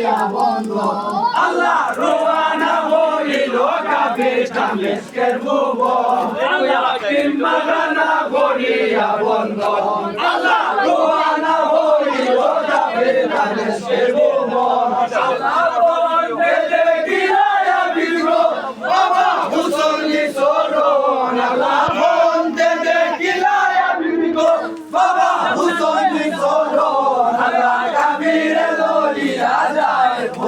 হইয়া বন্ধ। আল্লাহ রোয়ানা হইল কাবে টামলেস্কের ভুব আল্লাহ কিম্মাগানা হইয়া বন্ধ। আল্লাহ রোয়ানা হইল কাবে টামলেস্কের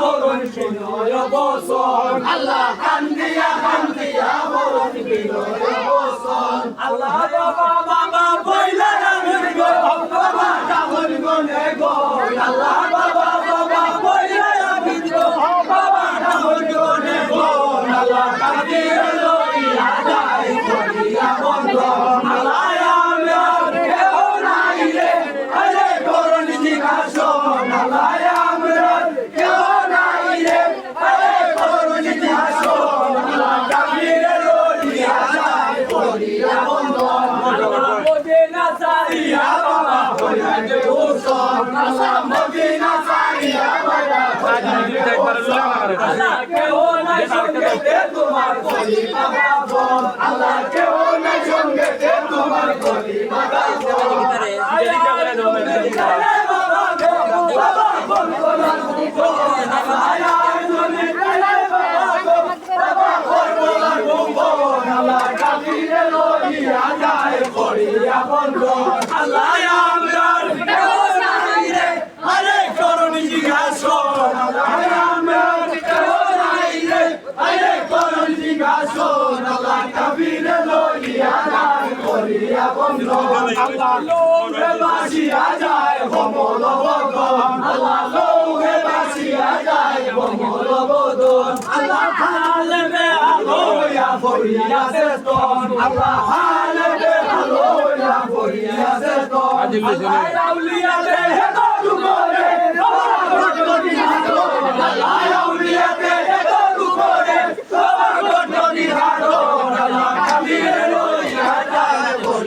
বলুন বিনয় আল্লাহ কান্দিয়া বলুন বিনয় বসন আল্লাহ বাবা বাবা বইলা আমি গো বাবা কামন গনে গো আল্লাহ বাবা বাবা বইলা আমি গো বাবা কামন গনে গো আল্লাহ কান্দিয়া লইয়া যায় করিয়া বন্ধ আল্লাহ আমার কেউ নাই রে আরে করুন জিজ্ঞাসন আল্লাহ আমার কেউ নাই রে আরে করুন জিজ্ঞাসন আল্লাহ কাবিরে লইয়া যায় করিয়া বন্ধ মদিনা সারিয়া বাবা হইয়া যে হুসন মদিনা সারিয়া বাবা হইয়া যে আল্লাহ কেউ নাই সঙ্গেতে তোমার কলি বাবা আল্লাহ কেউ নাই সঙ্গেতে তোমার কলি বাবা বল আল্লাহ আমরার কেউ নাই রে আরে করুণী জিজ্ঞাসন আল্লাহ আমরার কেউ নাই রে আরে করুণী আল্লাহ কবিরে লইয়া যায় করিয়া বন্ধ আল্লাহ লোকে বাসিয়া যায় কমল বদন আল্লাহ লোকে বাসিয়া যায় কমল বদন আল্লাহ হালবে আলোয়া ফরিয়া সেতন আল্লাহ হালবে আলোয়া ফরিয়া সেতন আল্লাহ আউলিয়াতে হেতো দুবরে আমার আল্লাহ আউলিয়াতে হেতো দুবরে আমার গঠনি হাতো আল্লাহ কাবিরে লইয়া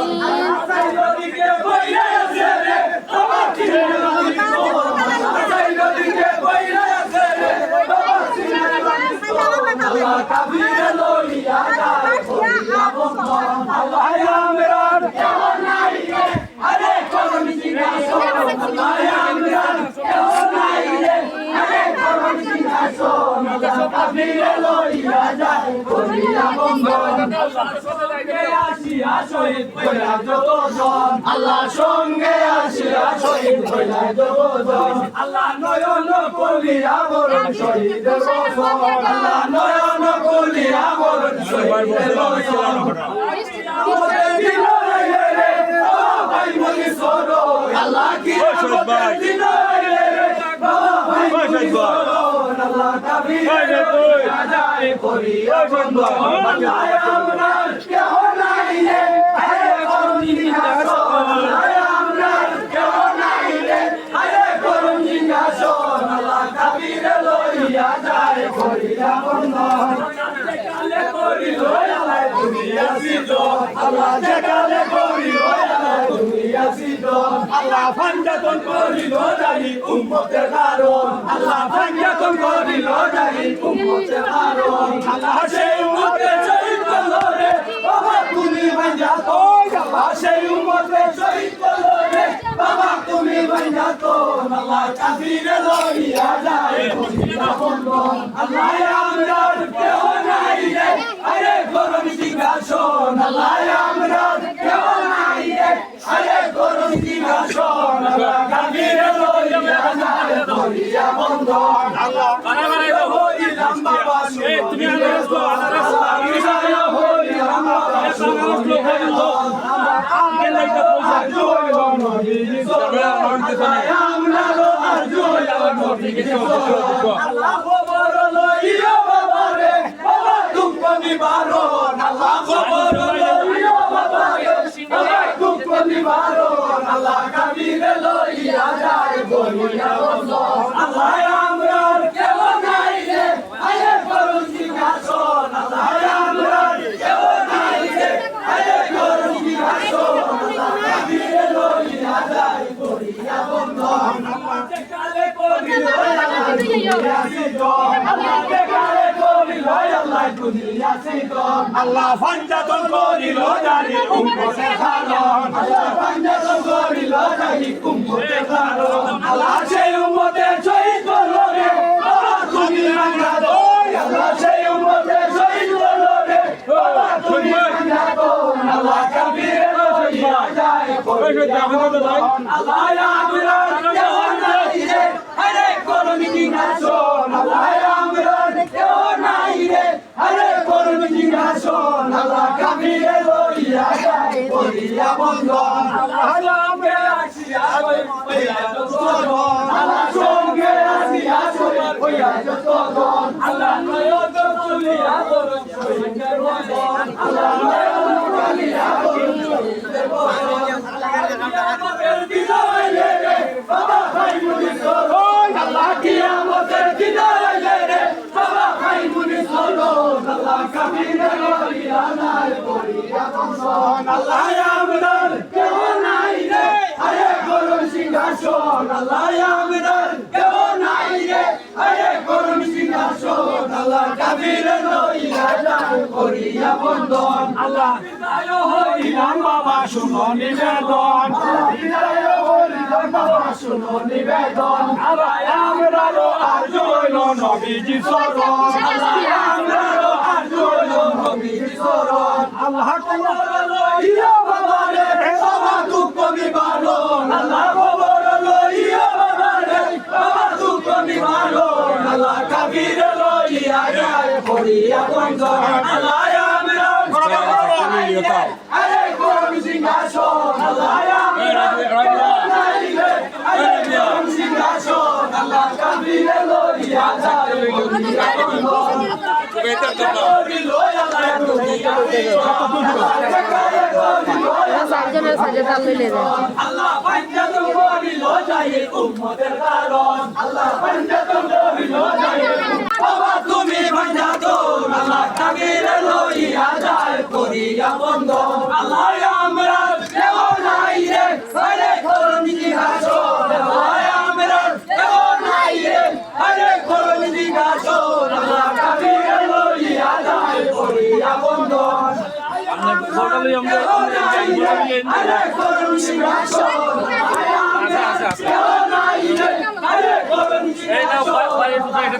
আমরা কেউ নাই রে আরে গঠনি হাতো আল্লাহ আমরা কেউ নাই রে আরে গঠনি হাতো আল্লাহ কাবিরে লইয়া যায় ফরিয়া বন্ধন সঙ্গে আসিয়া তোমার সঙ্গে আসিয়া তোমার কাবিরে লইয়া যায় করিয়া বন্ধন আল্লাহ আমরার কেউ নাই রে আরে করুণী জিজ্ঞাসন আল্লাহ আমরার কেউ নাই রে আরে করুণী জিজ্ঞাসন আল্লাহ কাবিরে লইয়া যায় করিয়া বন্ধন। সঙ্গে আসিয়া শহীদ হইলা যতজন আল্লাহ সঙ্গে আসিয়া শহীদ হইলা যতজন। আল্লাহ নয়ন কলিয়া বরণ শহীদের বসন আল্লাহ নয়ন কলিয়া বরণ শহীদের বসন আমাদের দিল রে রে ও ভাই বলি সরো আল্লাহ কি আমাদের দিল রে রে ও ভাই বলি সরো আল্লাহ কাবিরে লইয়া যায় করিয়া বন্ধন আল্লাহ আমরা কেহ নাই রে আরে করুণী হাসন আল্লাহ আমরা কেহ নাই রে আরে করুণী হাসন আল্লাহ কাবিরে লইয়া যায় করিয়া বন্ধন কালে করি লইয়া দুনিয়া সিদ্ধ আল্লাহ যে কালে করি লইয়া দুনিয়া সিদ্ধ আল্লাহ ফাঞ্জাতন করিল জানি উম্মতের কারণ। আল্লাহ ফাঞ্জাতন করিল জানি উম্মতের কারণ। আল্লাহ সেই উম্মতের শহীদ করল রে বাবা, তুমি ফাঞ্জাতন আল্লাহ সেই উম্মতের শহীদ করল রে বাবা, তুমি বন্ধা তো আল্লাহ কাফিরে লইয়া যায় করিয়া বন্ধন। আল্লাহ আমরার কেউ নাই রে। আরে গরম সিংহাসন আল্লাহ আমরার কেউ নাই। আরে গরম সিংহাসন আল্লাহ কাফিরে লইয়া যায় করিয়া বন্ধন আল্লাহ। হইলাম বাবা এই, তুমি আনারস লো, আনারস লো। বিজয় হইলাম বাবা আনারস লো, খাই লো। আঙ্কেল লাইটটা পয়সা। আল্লাহ খবর লইও বাবা রে বাবা দুঃখ নিবারণ আল্লাহ খবর লইও বাবা রে বাবা দুঃখ নিবারণ আল্লাহ কাবিরে লইয়া যায় বলিয়া বন্ধন আল্লাহ আমরার কেউ নাই রে আয়ে করুন সিংহাসন আল্লাহ আমরার কেউ নাই রে আয়ে করুন সিংহাসন আল্লাহ কাবিরে লইয়া যায় বলিয়া বন্ধন আল্লাহ কালে করিল আল্লাহ পাঞ্জাতন করিল জানি কুম্ভতে কারণ আল্লাহ পাঞ্জাতন করিল জানি কুম্ভতে কারণ আল্লাহ সেই উম্মতে শহীদ করল রে। বাবা তুমি রাঙ্গা দো আল্লাহ সেই উম্মতে শহীদ করল রে। বাবা তুমি রাঙ্গা দো আল্লাহ কবির লইয়া যায় আল্লাহ আমরা কেউ নাই রে আরে করুন সিংহাসন আল্লাহ আমরা কেউ নাই রে আরে করুন সিংহাসন আল্লাহ কাবিরে লইয়া যায় বলিয়া বন্ধন আল্লাহ আমরা আসিয়া হইয়া যতজন আল্লাহ সঙ্গে আসিয়া হইয়া যতজন আল্লাহ নয়ন তুলিয়া করুন সৈন্যের বন্ধন আল্লাহ নয়ন তুলিয়া করুন সৈন্যের বন্ধন কিয়ামতের দিন আইলে রে বাবা ভাই মুনি সরো আল্লাহ কিয়ামতের দিন আইলে রে বাবা ভাই মুনি সরো আল্লাহ কাবিরে লইয়া নাই বলিয়া বন্ধন আল্লাহ আমরার কেউ নাই রে আরে করুন সিংহাসন আল্লাহ আমরার কেউ নাই রে আরে করুন সিংহাসন আল্লাহ কাবিরে লইয়া বলিয়া বন্ধন। আল্লাহ। বিদায় হইলাম বাবা শুনো নিবেদন। বাবা শুনো নিবেদন। নবীজি শরণ নবীজি শরণ আল্লাহ খবর লইয়া বাবা রে বাবা দুঃখ নিবারণ আল্লাহ খবর লইয়া বাবা রে বাবা দুঃখ নিবারণ আল্লাহ কাবির লইয়া যায় পড়িয়া বন্ধন আল্লাহ আমরা আরে করুন সিংহাসন আল্লাহ আমরা আরে করুন সিংহাসন আল্লাহ কাবির লইয়া যায় পড়িয়া বন্ধন চারজনের সাথে তাল তুমি পাঞ্জাতন আল্লাহ কাবিরে লইয়া যায় করিয়া বন্ধ আল্লাহ আমরা কেউ নাই রে আরে করুন সিংহাসন আল্লাহ আমরা কেউ নাই রে আরে করুন সিংহাসন আল্লাহ কাবিরে লইয়া যায় করিয়া বন্ধ সকালে আমরা আরে করুন সিংহাসন আচ্ছা, আচ্ছা, আচ্ছা। কেউ নাই রে আরে করুন এই নাও, বাইরে